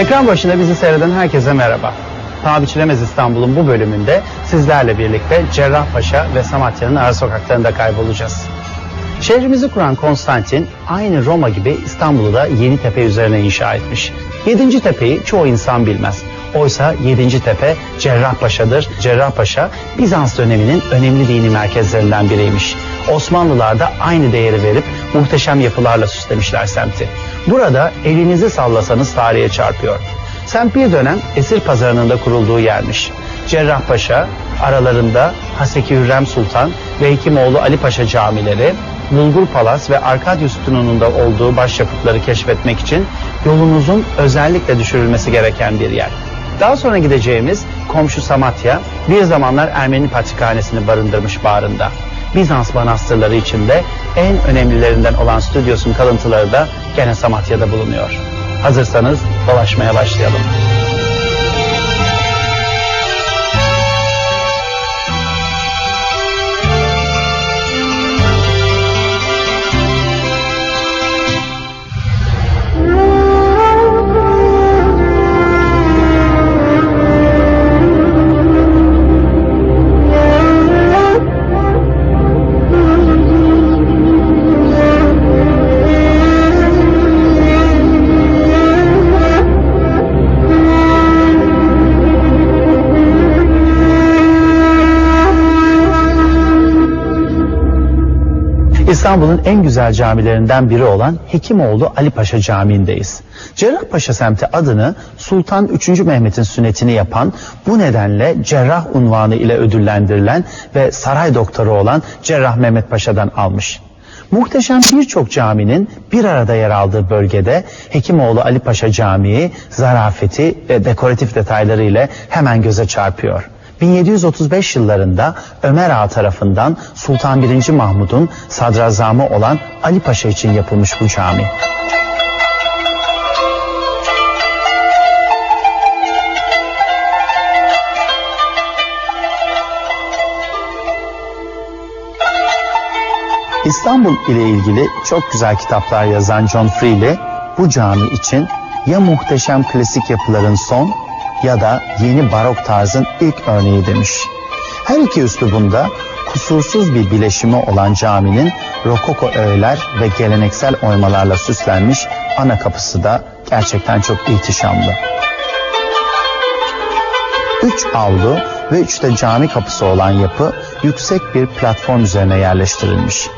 Ekran başında bizi seyreden herkese merhaba. Paha Biçilemez İstanbul'un bu bölümünde sizlerle birlikte Cerrahpaşa ve Samatya'nın ara sokaklarında kaybolacağız. Şehrimizi kuran Konstantin aynı Roma gibi İstanbul'u da Yeni üzerine inşa etmiş. Yedinci tepeyi çoğu insan bilmez. Oysa Yedinci tepe Cerrahpaşa'dır. Cerrahpaşa Bizans döneminin önemli dini merkezlerinden biriymiş. Osmanlılar da aynı değeri verip muhteşem yapılarla süslemişler semti. Burada elinizi sallasanız tarihe çarpıyor. Semt bir dönem esir pazarının da kurulduğu yermiş. Cerrahpaşa, aralarında Haseki Hürrem Sultan ve Hekimoğlu Ali Paşa camileri, Bulgur Palas ve Arkadya Sütunu'nun da olduğu başyapıtları keşfetmek için yolunuzun özellikle düşürülmesi gereken bir yer. Daha sonra gideceğimiz komşu Samatya bir zamanlar Ermeni Patrikhanesi'ni barındırmış bağrında. Bizans manastırları içinde en önemlilerinden olan stüdyosun kalıntıları da gene Samatya'da bulunuyor. Hazırsanız dolaşmaya başlayalım. İstanbul'un en güzel camilerinden biri olan Hekimoğlu Ali Paşa Camii'ndeyiz. Cerrahpaşa semti adını Sultan 3. Mehmet'in sünnetini yapan bu nedenle cerrah unvanı ile ödüllendirilen ve saray doktoru olan Cerrah Mehmet Paşa'dan almış. Muhteşem birçok caminin bir arada yer aldığı bölgede Hekimoğlu Ali Paşa Camii zarafeti ve dekoratif detayları ile hemen göze çarpıyor. 1735 yıllarında Ömer Ağa tarafından Sultan 1. Mahmud'un sadrazamı olan Ali Paşa için yapılmış bu cami. İstanbul ile ilgili çok güzel kitaplar yazan John Freely bu cami için ya muhteşem klasik yapıların son ya da yeni barok tarzın ilk örneği demiş. Her iki üslubunda kusursuz bir bileşimi olan caminin rokoko öğeler ve geleneksel oymalarla süslenmiş ana kapısı da gerçekten çok ihtişamlı. Üç avlu ve üç de cami kapısı olan yapı yüksek bir platform üzerine yerleştirilmiş.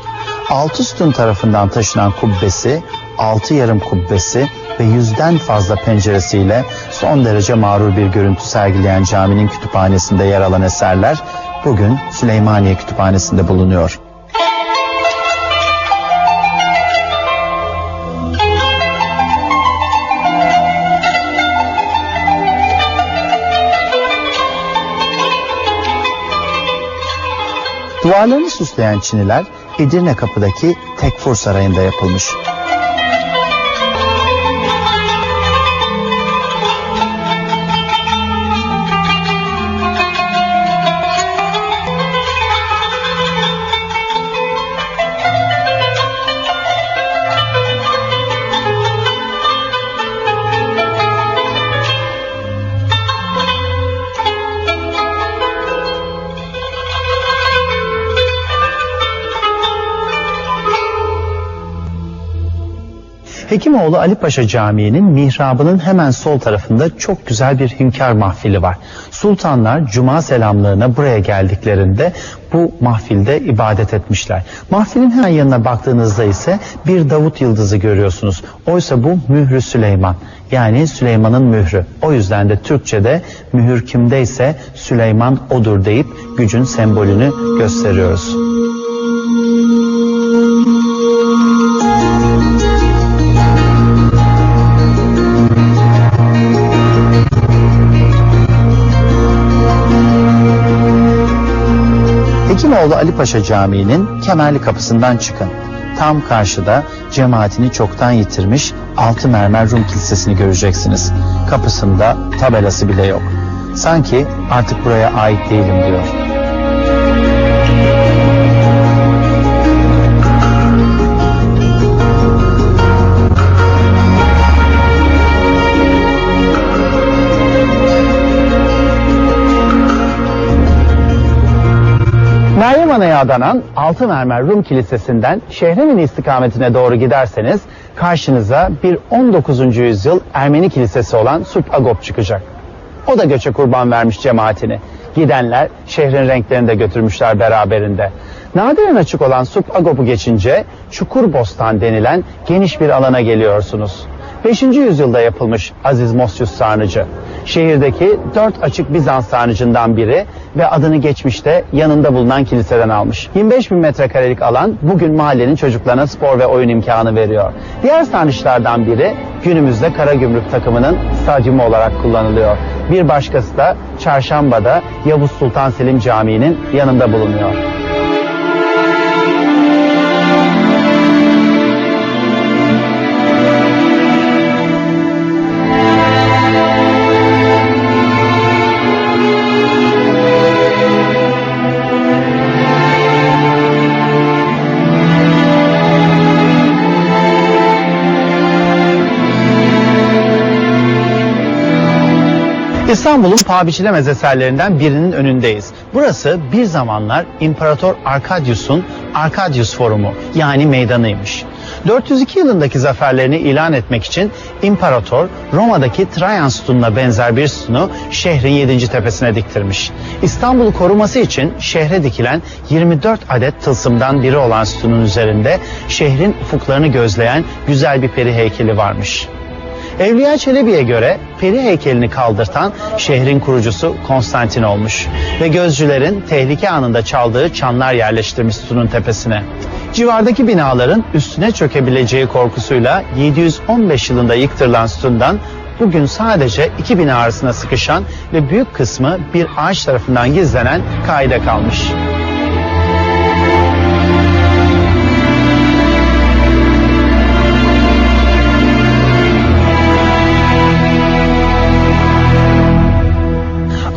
Altı sütun tarafından taşınan kubbesi, altı yarım kubbesi ve yüzden fazla penceresiyle son derece mağrur bir görüntü sergileyen caminin kütüphanesinde yer alan eserler bugün Süleymaniye Kütüphanesi'nde bulunuyor. Duvarlarını süsleyen çiniler Edirne Kapı'daki Tekfur Sarayı'nda yapılmış. Hekimoğlu Ali Paşa Camii'nin mihrabının hemen sol tarafında çok güzel bir hünkâr mahfili var. Sultanlar cuma selamlarına buraya geldiklerinde bu mahfilde ibadet etmişler. Mahfilin hemen yanına baktığınızda ise bir Davut yıldızı görüyorsunuz. Oysa bu mührü Süleyman. Yani Süleyman'ın mührü. O yüzden de Türkçe'de mühür kimdeyse Süleyman odur deyip gücün sembolünü gösteriyoruz. Hekimoğlu Ali Paşa Camii'nin Kemerli Kapısı'ndan çıkın. Tam karşıda cemaatini çoktan yitirmiş altı mermer Rum Kilisesi'ni göreceksiniz. Kapısında tabelası bile yok. Sanki artık buraya ait değilim diyor. Süleyman'a adanan Altı Mermer Rum Kilisesi'nden Şehremin istikametine doğru giderseniz karşınıza bir 19. yüzyıl Ermeni kilisesi olan Sup Agop çıkacak. O da göçe kurban vermiş cemaatini. Gidenler şehrin renklerini de götürmüşler beraberinde. Nadiren açık olan Sup Agop'u geçince Çukur Bostan denilen geniş bir alana geliyorsunuz. 5. yüzyılda yapılmış Aziz Mosyus Sarnıcı. Şehirdeki dört açık Bizans sarnıcından biri ve adını geçmişte yanında bulunan kiliseden almış. 25 bin metrekarelik alan bugün mahallenin çocuklarına spor ve oyun imkanı veriyor. Diğer sarnıçlardan biri günümüzde Karagümrük takımının stadyumu olarak kullanılıyor. Bir başkası da Çarşamba'da Yavuz Sultan Selim Camii'nin yanında bulunuyor. İstanbul'un paha biçilemez eserlerinden birinin önündeyiz. Burası bir zamanlar İmparator Arkadius'un Arkadius Forumu yani meydanıymış. 402 yılındaki zaferlerini ilan etmek için İmparator Roma'daki Trajan sütununa benzer bir sütunu şehrin 7. tepesine diktirmiş. İstanbul'u koruması için şehre dikilen 24 adet tılsımdan biri olan sütunun üzerinde şehrin ufuklarını gözleyen güzel bir peri heykeli varmış. Evliya Çelebi'ye göre peri heykelini kaldırtan şehrin kurucusu Konstantin olmuş ve gözcülerin tehlike anında çaldığı çanlar yerleştirmiş sütunun tepesine. Civardaki binaların üstüne çökebileceği korkusuyla 715 yılında yıktırılan sütundan bugün sadece iki bina arasında sıkışan ve büyük kısmı bir ağaç tarafından gizlenen kaide kalmış.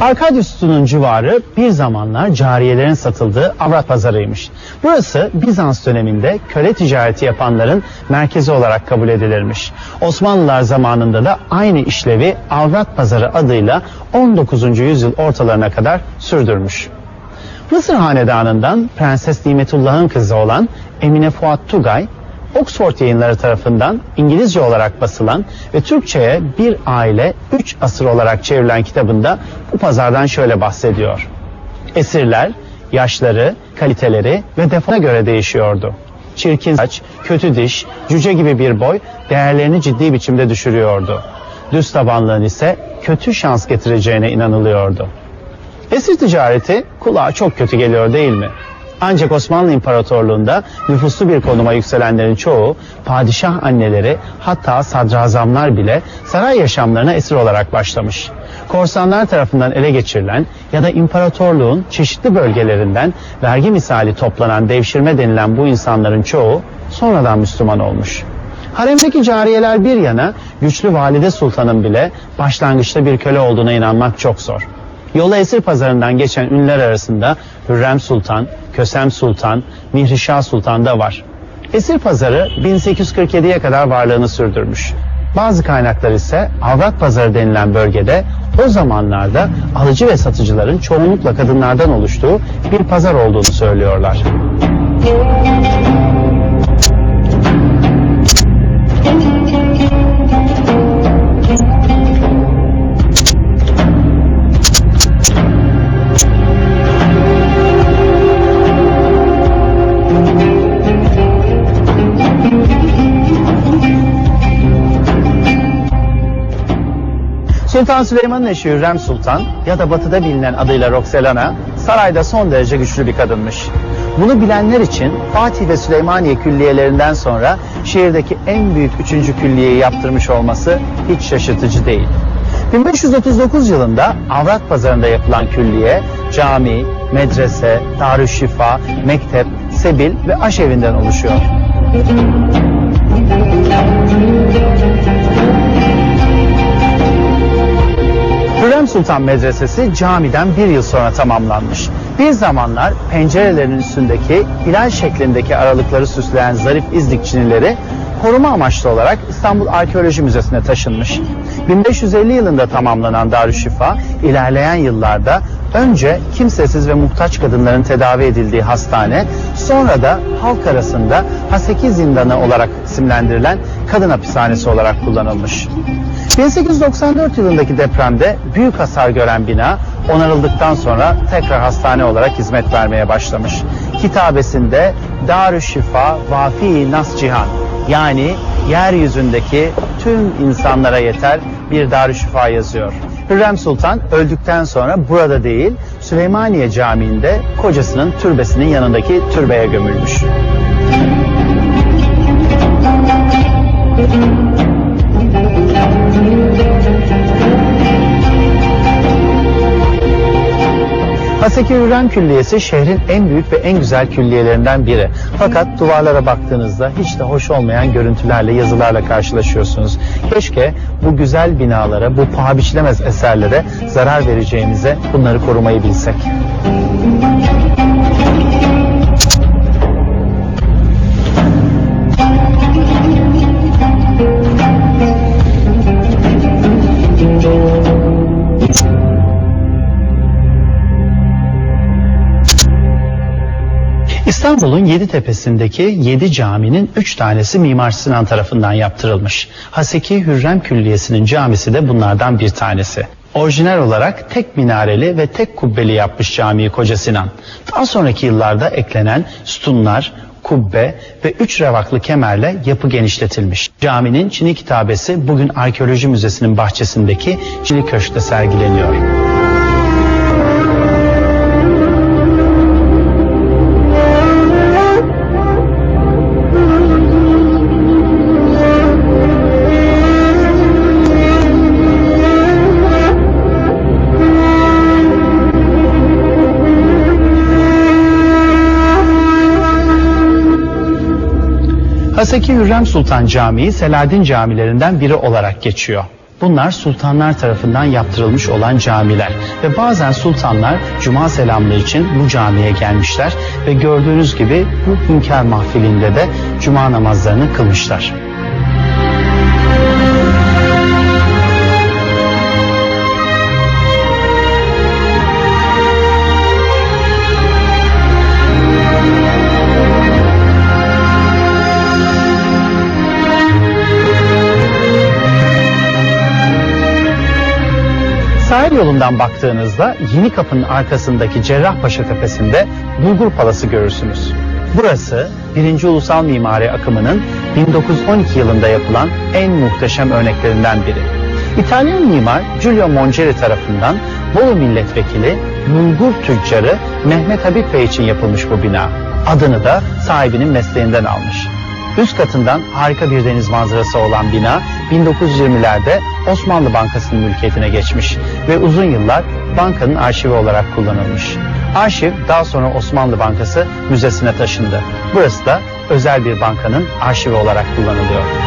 Arkadius sütunun civarı bir zamanlar cariyelerin satıldığı avrat pazarıymış. Burası Bizans döneminde köle ticareti yapanların merkezi olarak kabul edilirmiş. Osmanlılar zamanında da aynı işlevi avrat pazarı adıyla 19. yüzyıl ortalarına kadar sürdürmüş. Mısır hanedanından Prenses Nimetullah'ın kızı olan Emine Fuat Tugay, Oxford yayınları tarafından İngilizce olarak basılan ve Türkçe'ye bir aile 3 asır olarak çevrilen kitabında bu pazardan şöyle bahsediyor. Esirler, yaşları, kaliteleri ve defona göre değişiyordu. Çirkin saç, kötü diş, cüce gibi bir boy değerlerini ciddi biçimde düşürüyordu. Düz tabanlığın ise kötü şans getireceğine inanılıyordu. Esir ticareti kulağa çok kötü geliyor değil mi? Ancak Osmanlı İmparatorluğu'nda nüfuslu bir konuma yükselenlerin çoğu padişah anneleri hatta sadrazamlar bile saray yaşamlarına esir olarak başlamış. Korsanlar tarafından ele geçirilen ya da imparatorluğun çeşitli bölgelerinden vergi misali toplanan devşirme denilen bu insanların çoğu sonradan Müslüman olmuş. Haremdeki cariyeler bir yana güçlü valide sultanın bile başlangıçta bir köle olduğuna inanmak çok zor. Yola esir pazarından geçen ünlüler arasında Hürrem Sultan, Kösem Sultan, Mihrişah Sultan da var. Esir pazarı 1847'ye kadar varlığını sürdürmüş. Bazı kaynaklar ise avrat pazarı denilen bölgede o zamanlarda alıcı ve satıcıların çoğunlukla kadınlardan oluştuğu bir pazar olduğunu söylüyorlar. Sultan Süleyman'ın eşi Hürrem Sultan ya da batıda bilinen adıyla Roxelana sarayda son derece güçlü bir kadınmış. Bunu bilenler için Fatih ve Süleymaniye külliyelerinden sonra şehirdeki en büyük üçüncü külliyeyi yaptırmış olması hiç şaşırtıcı değil. 1539 yılında Avrat Pazarı'nda yapılan külliye cami, medrese, darüşşifa, mektep, sebil ve aşevinden oluşuyor. Hürrem Sultan Medresesi camiden bir yıl sonra tamamlanmış. Bir zamanlar pencerelerin üstündeki hilal şeklindeki aralıkları süsleyen zarif izlik çinileri koruma amaçlı olarak İstanbul Arkeoloji Müzesi'ne taşınmış. 1550 yılında tamamlanan Darüşşifa ilerleyen yıllarda önce kimsesiz ve muhtaç kadınların tedavi edildiği hastane, sonra da halk arasında Haseki Zindanı olarak isimlendirilen kadın hapishanesi olarak kullanılmış. 1894 yılındaki depremde büyük hasar gören bina onarıldıktan sonra tekrar hastane olarak hizmet vermeye başlamış. Kitabesinde Darüşşifa Vafi Nas Cihan yani yeryüzündeki tüm insanlara yeter bir Darüşşifa yazıyor. Hürrem Sultan öldükten sonra burada değil Süleymaniye Camii'nde kocasının türbesinin yanındaki türbeye gömülmüş. Haseki Hürrem Külliyesi şehrin en büyük ve en güzel külliyelerinden biri. Fakat duvarlara baktığınızda hiç de hoş olmayan görüntülerle, yazılarla karşılaşıyorsunuz. Keşke bu güzel binalara, bu paha biçilemez eserlere zarar vereceğimize bunları korumayı bilsek. İstanbul'un yedi tepesindeki yedi caminin üç tanesi Mimar Sinan tarafından yaptırılmış. Haseki Hürrem Külliyesi'nin camisi de bunlardan bir tanesi. Orijinal olarak tek minareli ve tek kubbeli yapmış camiyi Koca Sinan. Daha sonraki yıllarda eklenen sütunlar, kubbe ve üç revaklı kemerle yapı genişletilmiş. Caminin Çini kitabesi bugün Arkeoloji Müzesi'nin bahçesindeki Çini Köşk'te sergileniyor. Haseki Hürrem Sultan Camii Selahaddin camilerinden biri olarak geçiyor. Bunlar sultanlar tarafından yaptırılmış olan camiler ve bazen sultanlar cuma selamlığı için bu camiye gelmişler ve gördüğünüz gibi bu hünkâr mahfilinde de cuma namazlarını kılmışlar. Sahil yolundan baktığınızda Yeni Kapı'nın arkasındaki Cerrahpaşa Tepesi'nde Bulgur Palası görürsünüz. Burası 1. Ulusal Mimari akımının 1912 yılında yapılan en muhteşem örneklerinden biri. İtalyan mimar Giulio Mongeri tarafından Bolu milletvekili Bulgur tüccarı Mehmet Habib Bey için yapılmış bu bina. Adını da sahibinin mesleğinden almış. Üst katından harika bir deniz manzarası olan bina 1920'lerde Osmanlı Bankası'nın mülkiyetine geçmiş ve uzun yıllar bankanın arşivi olarak kullanılmış. Arşiv daha sonra Osmanlı Bankası Müzesi'ne taşındı. Burası da özel bir bankanın arşivi olarak kullanılıyor.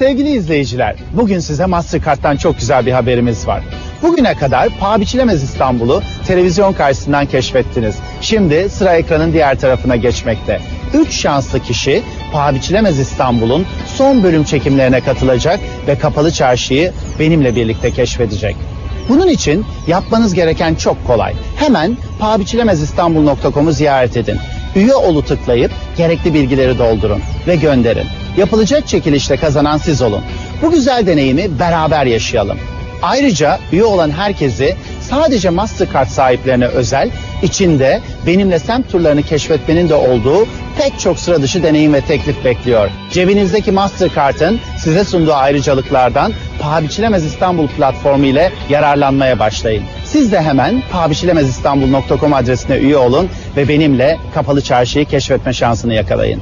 Sevgili izleyiciler, bugün size Mastercard'dan çok güzel bir haberimiz var. Bugüne kadar paha biçilemez İstanbul'u televizyon karşısından keşfettiniz. Şimdi sıra ekranın diğer tarafına geçmekte. 3 şanslı kişi paha biçilemez İstanbul'un son bölüm çekimlerine katılacak ve kapalı çarşıyı benimle birlikte keşfedecek. Bunun için yapmanız gereken çok kolay. Hemen pahabiçilemezistanbul.com'u ziyaret edin. Üye olu tıklayıp gerekli bilgileri doldurun ve gönderin. Yapılacak çekilişte kazanan siz olun. Bu güzel deneyimi beraber yaşayalım. Ayrıca üye olan herkesi sadece Mastercard sahiplerine özel, içinde benimle semt turlarını keşfetmenin de olduğu pek çok sıra dışı deneyim ve teklif bekliyor. Cebinizdeki Mastercard'ın size sunduğu ayrıcalıklardan Paha Biçilemez İstanbul platformu ile yararlanmaya başlayın. Siz de hemen pahabiçilemezistanbul.com adresine üye olun ve benimle kapalı çarşıyı keşfetme şansını yakalayın.